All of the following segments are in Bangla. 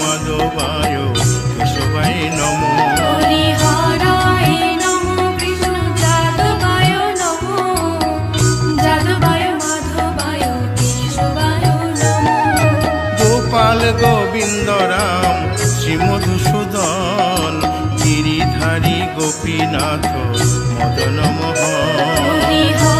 মাধবায় নমো। গোপাল গোবিন্দ রাম শ্রী মধুসূদন গিরিধারী গোপীনাথ মদন মোহন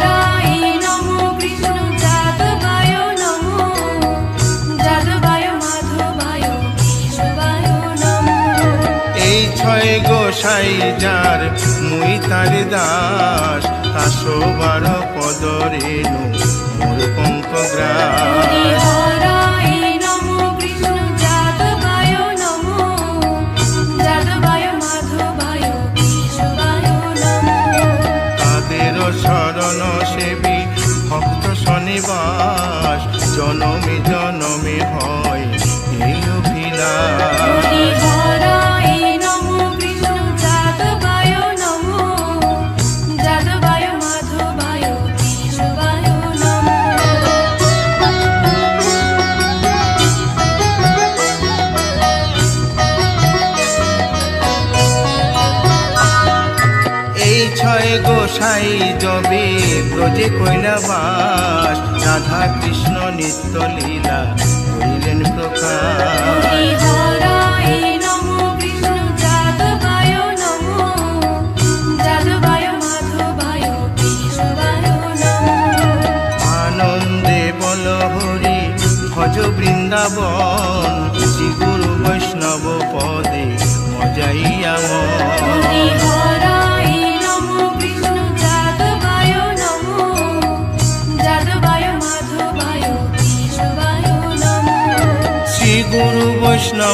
এই ছয় গোসাই যার মুই তার দাস। আশো বার পদ রেণু মোর পঙ্ক গ্রাস। তাদের শরণ সেবী ভক্ত শনিবাস। জনমে ব্রজে কৈলাবাস রাধা কৃষ্ণ নিত্য লীলা করিলেন প্রকাশ।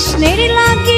কৃষ্ণের লাগি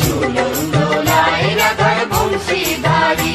ঝুলুম দোলায় রাধার বংশীধারী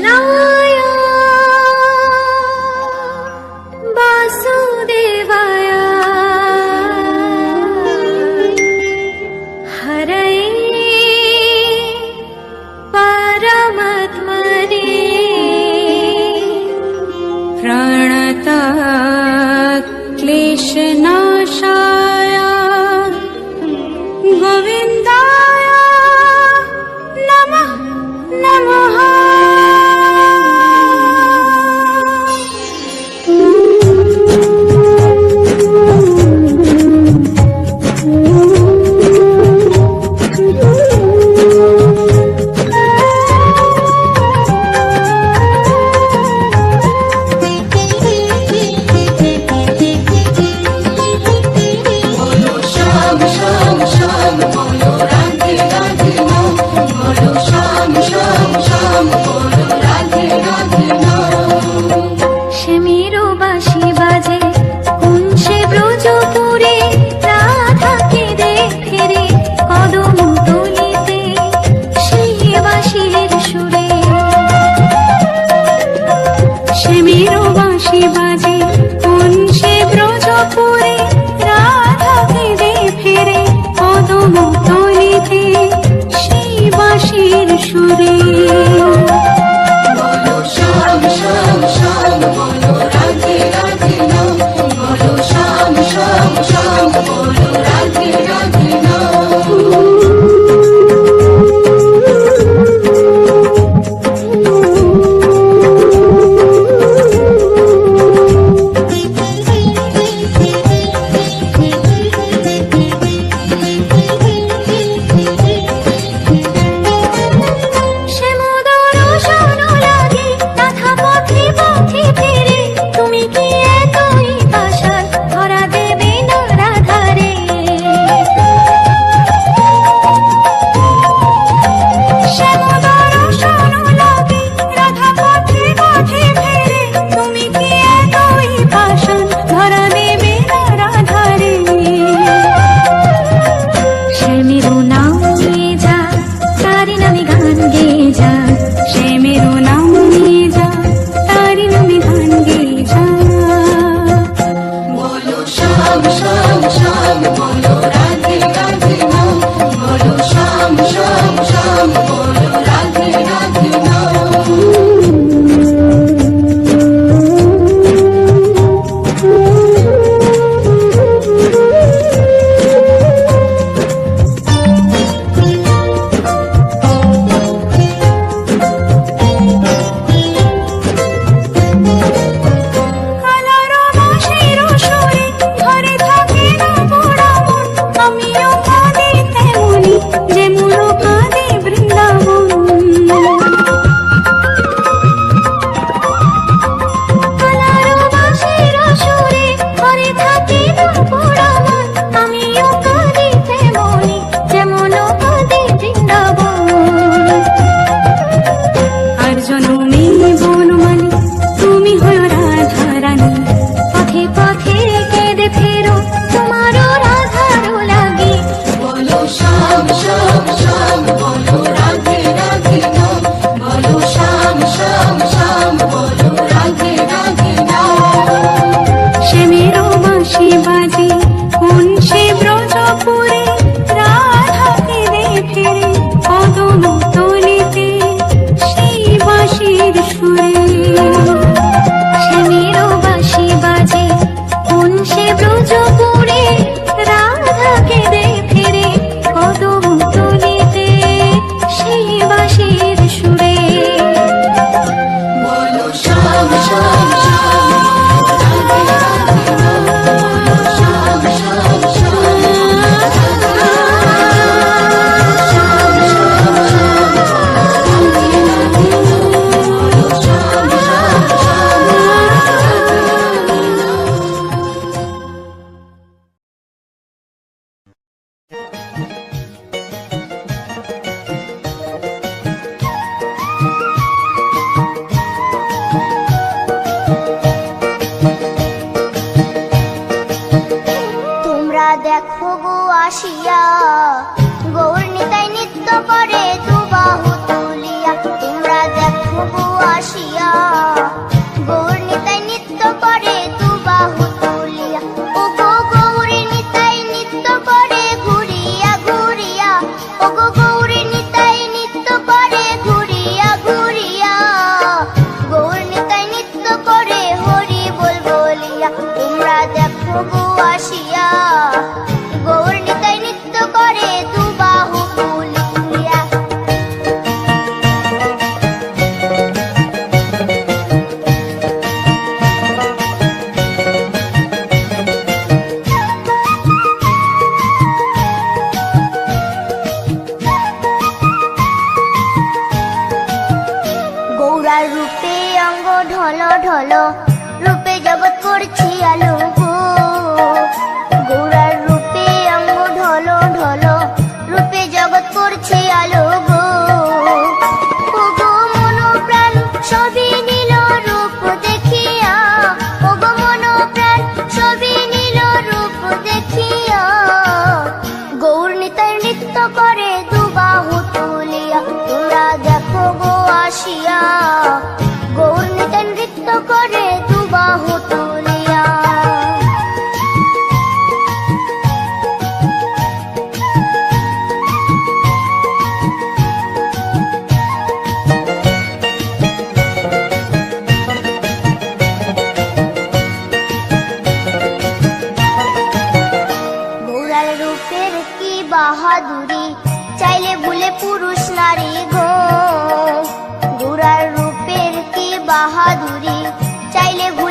शीर्ष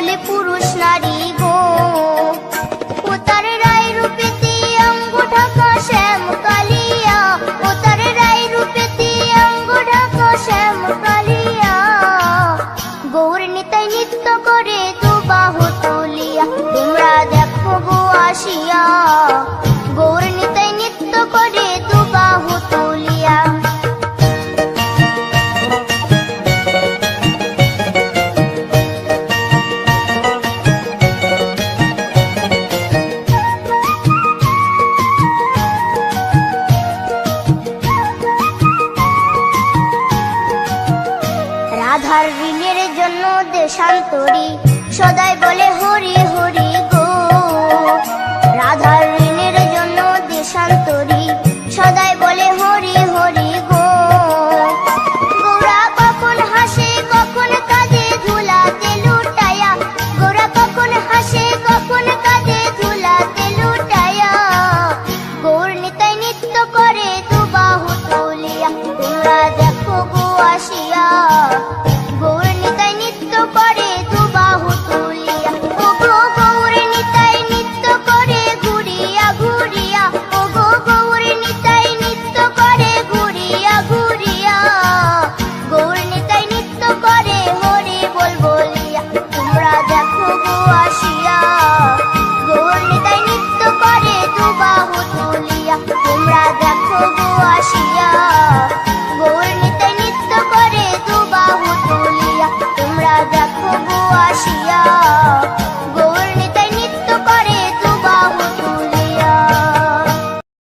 চাইলে ভুলে পুরুষ নারী